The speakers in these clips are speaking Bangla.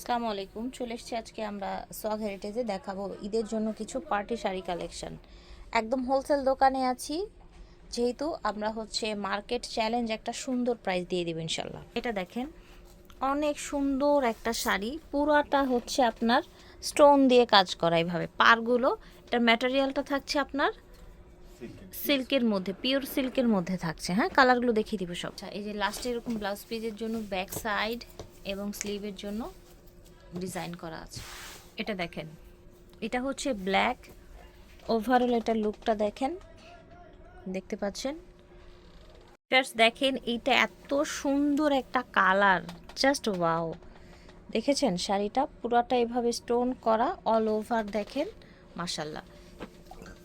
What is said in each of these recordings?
আসসালামু আলাইকুম। চলে এসেছি আজকে আমরা সোয়াগ হেরিটেজে দেখাবো ঈদের জন্য কিছু পার্টি শাড়ি কালেকশন একদম হোলসেল দোকানে আছি। যেহেতু আমরা হচ্ছে মার্কেট চ্যালেঞ্জ একটা সুন্দর প্রাইস দিয়ে দেবো ইনশাল্লাহ এটা দেখেন অনেক সুন্দর একটা শাড়ি। পুরাটা হচ্ছে আপনার স্টোন দিয়ে কাজ করা এইভাবে। পারগুলো এটার ম্যাটেরিয়ালটা থাকছে আপনার সিল্কের মধ্যে পিওর সিল্কের মধ্যে থাকছে। হ্যাঁ কালারগুলো দেখিয়ে দিব সব। আচ্ছা, এই যে লাস্টে এরকম ব্লাউজ পিসের জন্য ব্যাক সাইড এবং স্লিভের জন্য ডিজাইন করা আছে। এটা দেখেন। এটা হচ্ছে ব্ল্যাক। ওভারঅল এটা লুকটা দেখেন। দেখতে পাচ্ছেন? জাস্ট দেখেন, এইটা এত সুন্দর একটা কালার। জাস্ট ওয়াও দেখেছেন? শাড়িটা পুরোটা এভাবে স্টোন করা অল ওভার দেখেন। মাসাল্লাহ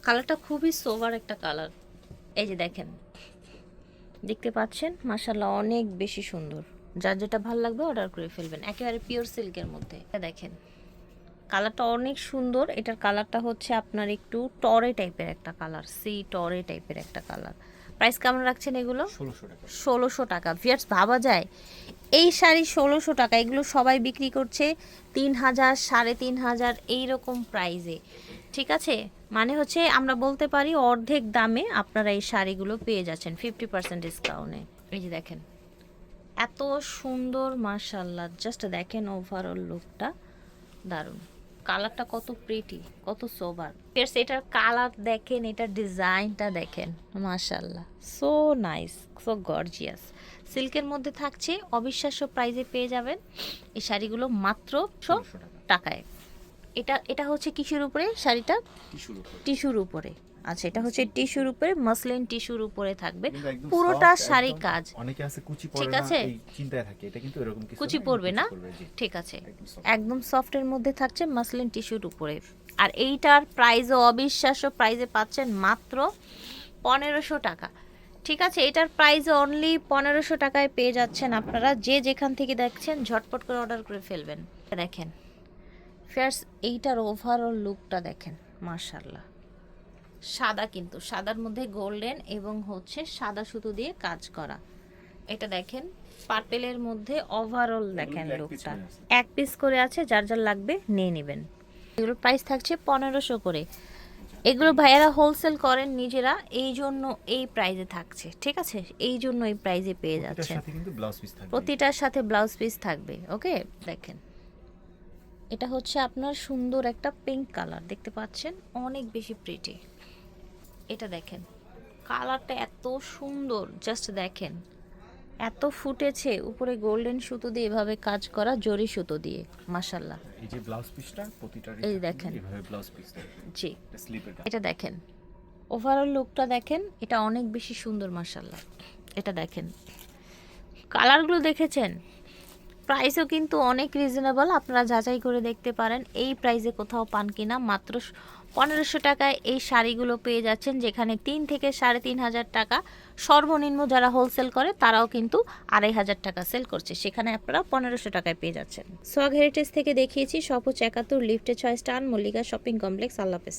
কালারটা খুবই সোভার একটা কালার এই যে দেখেন। দেখতে পাচ্ছেন? মাসাল্লাহ অনেক বেশি সুন্দর। যার যেটা ভালো লাগবে অর্ডার করে ফেলবেন। একেবারে পিওর সিল্কের মধ্যে। এটা দেখেন কালারটা অনেক সুন্দর। এটার কালারটা হচ্ছে আপনার একটু টরে টাইপের একটা কালার সি টরে টাইপের একটা কালার প্রাইস কেমন রাখছেন এগুলো? ষোলোশো টাকা। ভিয়ার্স ভাবা যায় এই শাড়ি ষোলোশো টাকা। এগুলো সবাই বিক্রি করছে তিন হাজার সাড়ে তিন হাজার এইরকম প্রাইজে ঠিক আছে? মানে হচ্ছে আমরা বলতে পারি অর্ধেক দামে আপনারা এই শাড়িগুলো পেয়ে যাচ্ছেন। ফিফটি পার্সেন্ট ডিসকাউন্টে এই যে দেখেন। এত সুন্দর মার্শাল্লাহ জাস্ট দেখেন ওভারঅল লুকটা দারুণ। কালারটা কত প্রিটি কত সোবার ফেরস এটার কালার দেখেন এটার ডিজাইনটা দেখেন। মার্শাল্লাহ সো নাইস সো গর্জিয়াস সিল্কের মধ্যে থাকছে অবিশ্বাস্য প্রাইজে পেয়ে যাবেন। এই শাড়িগুলো মাত্র টাকায়। এটা এটা হচ্ছে কিসের উপরে? শাড়িটা? টিস্যুর উপরে। আচ্ছা এটা হচ্ছে টিস্যুর উপরে মসলিন টিস্যুর উপরে থাকবে। পুরোটা শাড়ি কাজ। অনেকে আছে কুচি পরে ঠিক না আছে? চিন্তায় থাকে এটা কিন্তু এরকম কিছু কুচি পড়বে না? ঠিক আছে। একদম সফটের মধ্যে থাকছে মাসলিন টিস্যুর উপরে। আর এইটার প্রাইসও অবিশ্বাস্য প্রাইজে পাচ্ছেন মাত্র পনেরোশো টাকা। ঠিক আছে? এটার প্রাইস অনলি পনেরোশো টাকায় পেয়ে যাচ্ছেন আপনারা। যে যেখান থেকে দেখছেন ঝটপট করে অর্ডার করে ফেলবেন। দেখেন ফেয়ার্স এইটার ওভারঅল লুকটা দেখেন মার্শাল্লাহ সাদা কিন্তু সাদার মধ্যে গোল্ডেন এবং হচ্ছে সাদা সুতো দিয়ে কাজ করা। এটা দেখেন পার্পেলের মধ্যে ওভারঅল দেখেন লুকটা এক পিস করে আছে যার যার লাগবে নিয়ে নেবেন। এগুলোর প্রাইস থাকছে পনেরোশো করে। এগুলো ভাইয়ারা হোলসেল করেন নিজেরা এই জন্য এই প্রাইজে থাকছে ঠিক আছে? এই জন্য এই প্রাইজে পেয়ে যাচ্ছেন থাকবে। প্রতিটার সাথে ব্লাউজ পিস থাকবে ওকে? দেখেন। এটা হচ্ছে আপনার সুন্দর একটা পিঙ্ক কালার দেখতে পাচ্ছেন? অনেক বেশি প্রিটি এটা দেখেন। কালারটা এত সুন্দর জাস্ট দেখেন। এত ফুটেছে উপরে গোল্ডেন সুতো দিয়ে এভাবে কাজ করা জরি সুতো দিয়ে মাসাল্লাহ এই যে ব্লাউজ পিসটা প্রতিটার এই দেখেন। এভাবে ব্লাউজ পিস জি। এটা দেখেন। ওভারঅল লুকটা দেখেন এটা অনেক বেশি সুন্দর মাসাল্লাহ এটা দেখেন। কালারগুলো দেখেছেন? প্রাইসও কিন্তু অনেক রিজনেবল আপনারা যাচাই করে দেখতে পারেন। এই প্রাইসে কোথাও পান কিনা মাত্র পনেরোশো টাকায় এই শাড়িগুলো পেয়ে যাচ্ছেন, যেখানে তিন থেকে সাড়ে তিন হাজার টাকা সর্বনিম্ন যারা হোলসেল করে, তারাও কিন্তু আড়াই হাজার টাকা সেল করছে। সেখানে আপনারা পনেরোশো টাকায় পেয়ে যাচ্ছেন। সোয়াগ হেরিটেজ থেকে দেখিয়েছি সপোচ একাত্তর লিফটে ছয় স্টান মল্লিকা শপিং কমপ্লেক্স আল্লাপেস